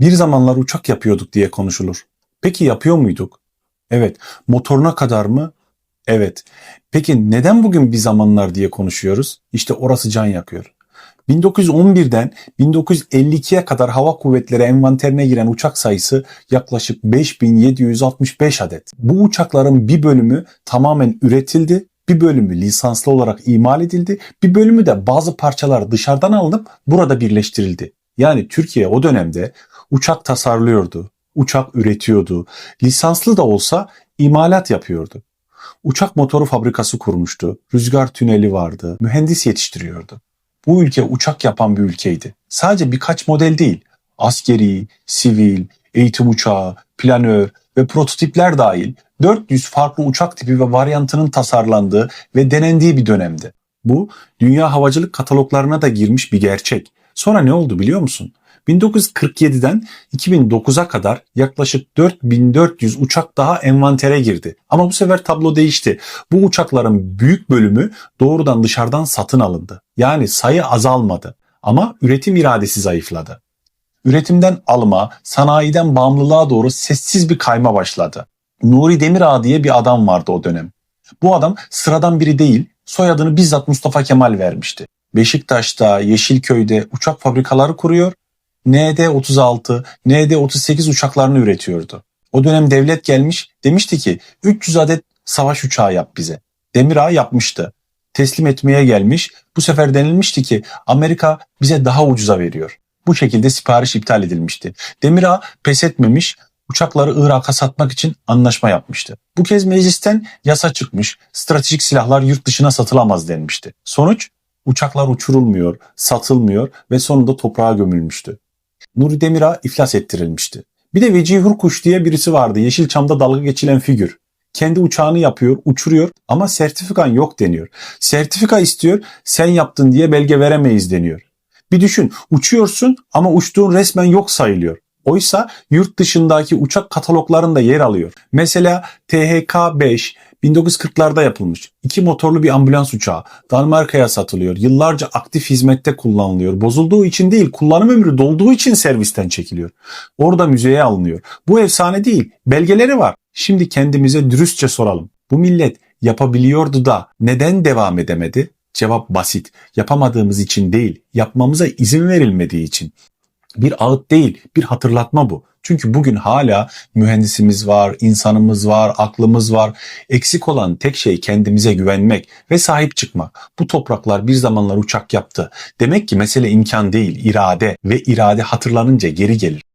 Bir zamanlar uçak yapıyorduk diye konuşulur. Peki yapıyor muyduk? Evet. Motoruna kadar mı? Evet. Peki neden bugün bir zamanlar diye konuşuyoruz? İşte orası can yakıyor. 1911'den 1952'ye kadar hava kuvvetleri envanterine giren uçak sayısı yaklaşık 5765 adet. Bu uçakların bir bölümü tamamen üretildi, bir bölümü lisanslı olarak imal edildi, bir bölümü de bazı parçalar dışarıdan alınıp burada birleştirildi. Yani Türkiye o dönemde uçak tasarlıyordu, uçak üretiyordu, lisanslı da olsa imalat yapıyordu. Uçak motoru fabrikası kurmuştu, rüzgar tüneli vardı, mühendis yetiştiriyordu. Bu ülke uçak yapan bir ülkeydi. Sadece birkaç model değil, askeri, sivil, eğitim uçağı, planör ve prototipler dahil 400 farklı uçak tipi ve varyantının tasarlandığı ve denendiği bir dönemdi. Bu dünya havacılık kataloglarına da girmiş bir gerçek. Sonra ne oldu biliyor musun? 1947'den 2009'a kadar yaklaşık 4400 uçak daha envantere girdi. Ama bu sefer tablo değişti. Bu uçakların büyük bölümü doğrudan dışarıdan satın alındı. Yani sayı azalmadı ama üretim iradesi zayıfladı. Üretimden alıma, sanayiden bağımlılığa doğru sessiz bir kayma başladı. Nuri Demirağ diye bir adam vardı o dönem. Bu adam sıradan biri değil, soyadını bizzat Mustafa Kemal vermişti. Beşiktaş'ta, Yeşilköy'de uçak fabrikaları kuruyor, ND-36, ND-38 uçaklarını üretiyordu. O dönem devlet gelmiş demişti ki 300 adet savaş uçağı yap bize. Demirağ yapmıştı. Teslim etmeye gelmiş. Bu sefer denilmişti ki Amerika bize daha ucuza veriyor. Bu şekilde sipariş iptal edilmişti. Demirağ pes etmemiş, uçakları Irak'a satmak için anlaşma yapmıştı. Bu kez meclisten yasa çıkmış, stratejik silahlar yurt dışına satılamaz denmişti. Sonuç uçaklar uçurulmuyor, satılmıyor ve sonunda toprağa gömülmüştü. Nuri Demirağ iflas ettirilmişti. Bir de Vecihi Hurkuş diye birisi vardı. Yeşilçam'da dalga geçilen figür. Kendi uçağını yapıyor, uçuruyor ama sertifikan yok deniyor. Sertifika istiyor, sen yaptın diye belge veremeyiz deniyor. Bir düşün, uçuyorsun ama uçtuğun resmen yok sayılıyor. Oysa yurt dışındaki uçak kataloglarında yer alıyor. Mesela THK-5 1940'larda yapılmış. İki motorlu bir ambulans uçağı. Danimarka'ya satılıyor. Yıllarca aktif hizmette kullanılıyor. Bozulduğu için değil, kullanım ömrü dolduğu için servisten çekiliyor. Orada müzeye alınıyor. Bu efsane değil, belgeleri var. Şimdi kendimize dürüstçe soralım. Bu millet yapabiliyordu da neden devam edemedi? Cevap basit. Yapamadığımız için değil, yapmamıza izin verilmediği için. Bir ağıt değil, bir hatırlatma bu. Çünkü bugün hala mühendisimiz var, insanımız var, aklımız var. Eksik olan tek şey kendimize güvenmek ve sahip çıkmak. Bu topraklar bir zamanlar uçak yaptı. Demek ki mesele imkan değil, irade ve irade hatırlanınca geri gelir.